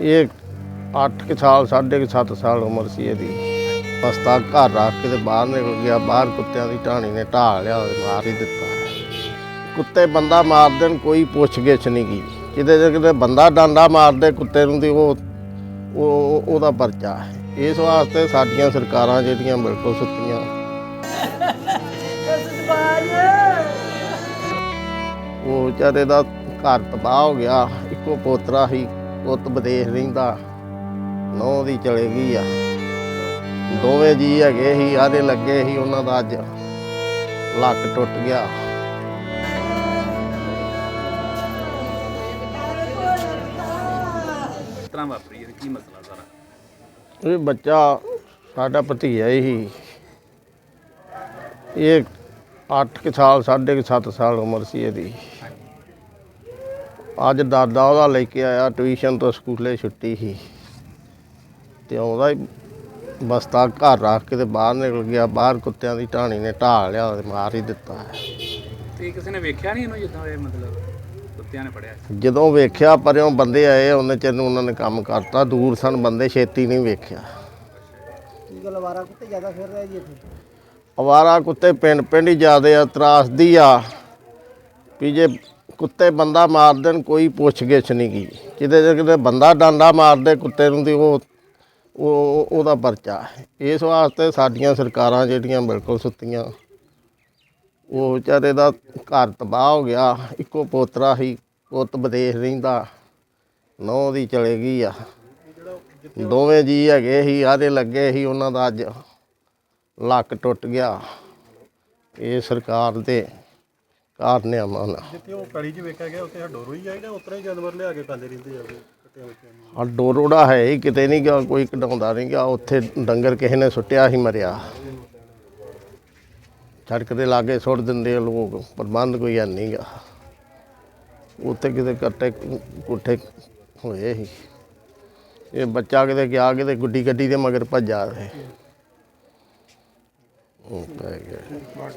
ਇਹ 8 ਸਾਲ, ਸਾਢੇ ਕੁ ਸੱਤ ਸਾਲ ਉਮਰ ਸੀ ਇਹਦੀ। ਬਸਤਾ ਘਰ ਰੱਖ ਕੇ ਤੇ ਬਾਹਰ ਨਿਕਲ ਗਿਆ, ਬਾਹਰ ਕੁੱਤਿਆਂ ਦੀ ਢਾਣੀ ਨੇ ਢਾਹ ਲਿਆ ਤੇ ਮਾਰ ਹੀ ਦਿੱਤਾ। ਕੁੱਤੇ ਬੰਦਾ ਮਾਰ ਦੇਣ, ਕੋਈ ਪੁੱਛ ਗਿੱਛ ਨਹੀਂ ਕੀ ਕਿਤੇ ਜੇ ਕਿਤੇ ਬੰਦਾ ਡਾਂਡਾ ਮਾਰਦੇ ਕੁੱਤੇ ਨੂੰ ਤੇ ਉਹ ਉਹਦਾ ਪਰਚਾ ਹੈ। ਇਸ ਵਾਸਤੇ ਸਾਡੀਆਂ ਸਰਕਾਰਾਂ ਜਿਹੜੀਆਂ ਬਿਲਕੁਲ ਸੁੱਤੀਆਂ। ਉਹ ਵਿਚਾਰੇ ਦਾ ਘਰ ਤਬਾਹ ਹੋ ਗਿਆ। ਇੱਕੋ ਪੋਤਰਾ ਸੀ ਪੁੱਤ ਵਿਦੇਸ਼ ਰਹਿੰਦਾ ਨੌ ਦੀ ਚਲੇ ਗਈ ਆ। ਦੋਵੇਂ ਜੀ ਹੈਗੇ ਸੀ ਆਦੇ ਲੱਗੇ ਸੀ ਉਹਨਾਂ ਦਾ ਅੱਜ ਲੱਕ ਟੁੱਟ ਗਿਆ। ਤਰ੍ਹਾਂ ਵਾਪਰੀ ਕੀ ਮਸਲਾ ਸਾਰਾ? ਇਹ ਬੱਚਾ ਸਾਡਾ ਭਤੀਜਾ ਹੀ ਇਹ 8 ਸਾਲ ਸਾਢੇ ਕੁ ਸੱਤ ਸਾਲ ਉਮਰ ਸੀ ਇਹਦੀ। ਅੱਜ ਦਾਦਾ ਉਹਦਾ ਲੈ ਕੇ ਆਇਆ ਟਿਊਸ਼ਨ ਤੋਂ ਸਕੂਲੇ ਛੁੱਟੀ ਸੀ। ਤੇ ਆਉਂਦਾ ਹੀ ਬਸਤਾ ਘਰ ਰੱਖ ਕੇ ਤੇ ਬਾਹਰ ਨਿਕਲ ਗਿਆ ਬਾਹਰ ਕੁੱਤਿਆਂ ਦੀ ਢਾਣੀ ਨੇ ਢਾਹ ਲਿਆ ਤੇ ਮਾਰ ਹੀ ਦਿੱਤਾ। ਤੇ ਕਿਸੇ ਨੇ ਵੇਖਿਆ ਨਹੀਂ ਇਹਨੂੰ ਜਿੱਦਾਂ ਇਹ ਮਤਲਬ ਕੁੱਤਿਆਂ ਨੇ ਫੜਿਆ? ਜਦੋਂ ਵੇਖਿਆ ਪਰਿਓਂ ਬੰਦੇ ਆਏ ਉਹਨੇ ਚਿਰ ਨੂੰ ਉਹਨਾਂ ਨੇ ਕੰਮ ਕਰਤਾ ਦੂਰ ਸਨ ਬੰਦੇ ਛੇਤੀ ਨਹੀਂ ਵੇਖਿਆ। ਕੀ ਗੱਲ ਵਾਰਾ ਕੁੱਤੇ ਜ਼ਿਆਦਾ ਫਿਰ ਰਿਹਾ ਜੀ ਇੱਥੇ? ਅਵਾਰਾ ਕੁੱਤੇ ਪਿੰਡ ਪਿੰਡ ਹੀ ਜ਼ਿਆਦੇ ਆ ਤਰਾਸਦੀ ਆ। ਵੀ ਜੇ ਕੁੱਤੇ ਬੰਦਾ ਮਾਰ ਦੇਣ, ਕੋਈ ਪੁੱਛਗਿੱਛ ਨਹੀਂ ਕੀ ਕਿਤੇ ਜੇ ਕਿਤੇ ਬੰਦਾ ਡਾਂਡਾ ਮਾਰਦੇ ਕੁੱਤੇ ਨੂੰ ਤੇ ਉਹ ਉਹ ਉਹਦਾ ਪਰਚਾ ਇਸ ਵਾਸਤੇ ਸਾਡੀਆਂ ਸਰਕਾਰਾਂ ਜਿਹੜੀਆਂ ਬਿਲਕੁਲ ਸੁੱਤੀਆਂ, ਉਹ ਵਿਚਾਰੇ ਦਾ ਘਰ ਤਬਾਹ ਹੋ ਗਿਆ। ਇੱਕੋ ਪੋਤਰਾ ਸੀ ਪੁੱਤ ਵਿਦੇਸ਼ ਰਹਿੰਦਾ ਨੌ ਦੀ ਚਲੇ ਗਈ ਆ। ਦੋਵੇਂ ਜੀ ਹੈਗੇ ਸੀ, ਆਦੇ ਲੱਗੇ ਸੀ, ਉਹਨਾਂ ਦਾ ਅੱਜ ਲੱਕ ਟੁੱਟ ਗਿਆ। ਇਹ ਸਰਕਾਰ ਦੇ ਕਾਰਨਾਮਾ ਨਾਲ ਜਿੱਥੇ ਉਹ ਕੜੀ 'ਚ ਵੇਖਿਆ ਗਿਆ ਉੱਥੇ ਡੋਰੋ ਹੀ ਜਾਈਦਾ ਉਤਰਾ ਹੀ ਜਾਨਵਰ ਲਿਆ ਕੇ ਖਾਂਦੇ ਰਹਿੰਦੇ ਆ ਕੱਟਿਆਂ ਨੂੰ ਆ ਡੋਰੋੜਾ ਹੈ ਹੀ ਕਿਤੇ ਨਹੀਂ ਗਿਆ ਕੋਈ ਕਢਾਉਂਦਾ ਨਹੀਂ ਗਿਆ। ਉੱਥੇ ਡੰਗਰ ਕਿਸੇ ਨੇ ਸੁੱਟਿਆ ਹੀ ਮਰਿਆ। ਸੜਕ ਦੇ ਲਾਗੇ ਸੁੱਟ ਦਿੰਦੇ ਆ ਲੋਕ ਪ੍ਰਬੰਧ ਕੋਈ ਹੈ ਨਹੀਂ ਗਾ। ਉੱਥੇ ਕਿਤੇ ਕੱਟੇ ਕੁੱਠੇ ਹੋਏ ਸੀ। ਇਹ ਬੱਚਾ ਕਿਤੇ ਗਿਆ ਕਿਤੇ ਗੁੱਡੀ ਗੱਡੀ ਦੇ ਮਗਰ ਭੱਜਾ ਤੇ ਉਹ ਪੈ ਗਿਆ।